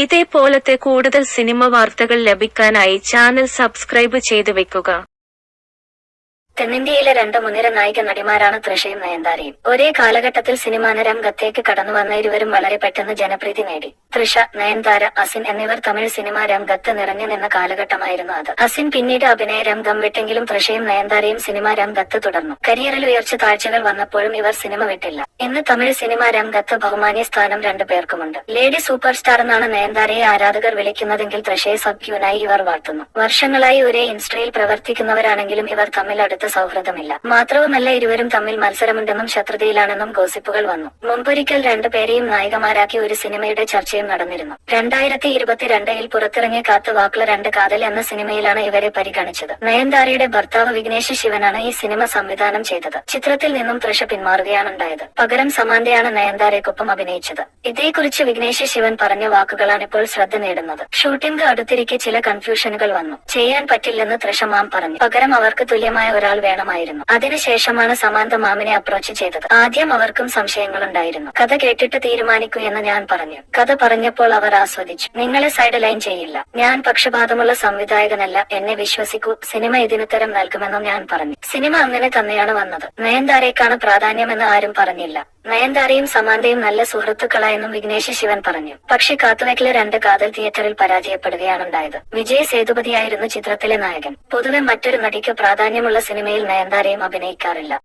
ഇതേപോലത്തെ കൂടുതൽ സിനിമ വാർത്തകൾ ലഭിക്കാനായി ചാനൽ സബ്സ്ക്രൈബ് ചെയ്തു വെക്കുക. തെന്നിന്ത്യയിലെ രണ്ട് മുൻനിര നായിക നടിമാരാണ് തൃഷയും നയൻതാരയും. ഒരേ കാലഘട്ടത്തിൽ സിനിമാ രംഗത്തേക്ക് കടന്നു വന്ന ഇരുവരും വളരെ പെട്ടെന്ന് ജനപ്രീതി നേടി. തൃഷ നയൻതാര അസിൻ എന്നിവർ തമിഴ് സിനിമാ രംഗത്ത് നിറഞ്ഞു നിന്ന കാലഘട്ടമായിരുന്നു അത്. അസിൻ പിന്നീട് അഭിനയ രംഗം വിട്ടെങ്കിലും തൃഷയും നയൻതാരയും സിനിമാ രംഗത്ത് തുടർന്നു. കരിയറിൽ ഉയർച്ച താഴ്ചകൾ വന്നപ്പോഴും ഇവർ സിനിമ വിട്ടില്ല. ഇന്ന് തമിഴ് സിനിമാ രംഗത്ത് ബഹുമാന്യ സ്ഥാനം രണ്ടു പേർക്കുമുണ്ട്. ലേഡി സൂപ്പർ സ്റ്റാർ എന്നാണ് നയൻതാരയെ ആരാധകർ വിളിക്കുന്നതെങ്കിൽ തൃഷയെ സബ്ക്യൂനായി ഇവർ വാഴ്ത്തുന്നു. വർഷങ്ങളായി ഒരേ ഇൻസ്ട്രയിൽ പ്രവർത്തിക്കുന്നവരാണെങ്കിലും ഇവർ തമ്മിൽ അടുത്ത സൗഹൃദമില്ല. മാത്രവുമല്ല ഇരുവരും തമ്മിൽ മത്സരമുണ്ടെന്നും ശത്രുതയിലാണെന്നും ഗോസിപ്പുകൾ വന്നു. മുമ്പൊരിക്കൽ രണ്ടുപേരെയും നായകമാരാക്കി ഒരു സിനിമയുടെ ചർച്ചയും നടന്നിരുന്നു. രണ്ടായിരത്തി ഇരുപത്തിരണ്ടിൽ പുറത്തിറങ്ങിയ കാത്തു വാക്കുള്ള രണ്ട് കാതൽ എന്ന സിനിമയിലാണ് ഇവരെ പരിഗണിച്ചത്. നയൻതാരയുടെ ഭർത്താവ് വിഘ്നേഷ് ശിവനാണ് ഈ സിനിമ സംവിധാനം ചെയ്തത്. ചിത്രത്തിൽ നിന്നും തൃഷ പിന്മാറുകയാണ് ഉണ്ടായത് പകരം സമാന്തയാണ് നയൻതാരയ്ക്കൊപ്പം അഭിനയിച്ചത്. ഇതേക്കുറിച്ച് വിഘ്നേഷ് ശിവൻ പറഞ്ഞ വാക്കുകളാണ് ഇപ്പോൾ ശ്രദ്ധ നേടുന്നത്. ഷൂട്ടിംഗ് അടുത്തിരിക്കെ ചില കൺഫ്യൂഷനുകൾ വന്നു. ചെയ്യാൻ പറ്റില്ലെന്ന് തൃഷ മാം പറഞ്ഞു. പകരം അവർക്ക് തുല്യമായ ഒരാൾ വേണമായിരുന്നു. അതിനുശേഷമാണ് സമാന്ത മാമിനെ അപ്രോച്ച് ചെയ്തത്. ആദ്യം അവർക്കും സംശയങ്ങളുണ്ടായിരുന്നു. കഥ കേട്ടിട്ട് തീരുമാനിക്കൂ എന്ന് ഞാൻ പറഞ്ഞു. കഥ പറഞ്ഞപ്പോൾ അവർ ആസ്വദിച്ചു. നിങ്ങളെ സൈഡ് ലൈൻ ചെയ്യില്ല. ഞാൻ പക്ഷപാതമുള്ള സംവിധായകനല്ല. എന്നെ വിശ്വസിക്കൂ. സിനിമ ഇതിനുത്തരം നൽകുമെന്നും ഞാൻ പറഞ്ഞു. സിനിമ അങ്ങനെ തന്നെയാണ് വന്നത്. നയൻതാരേക്കാണ് പ്രാധാന്യമെന്ന് ആരും പറഞ്ഞില്ല. നയൻതാരയും സമാന്തയും നല്ല സുഹൃത്തുക്കളായെന്നും വിഘ്നേഷ് ശിവൻ പറഞ്ഞു. പക്ഷെ കാത്തുവെക്കിലെ രണ്ട് കാതൽ തിയേറ്ററിൽ പരാജയപ്പെടുകയാണുണ്ടായത്. വിജയ് സേതുപതിയായിരുന്നു ചിത്രത്തിലെ നായകൻ. പൊതുവെ മറ്റൊരു നടിക്ക് പ്രാധാന്യമുള്ള സിനിമയിൽ നയൻതാരയും അഭിനയിക്കാറില്ല.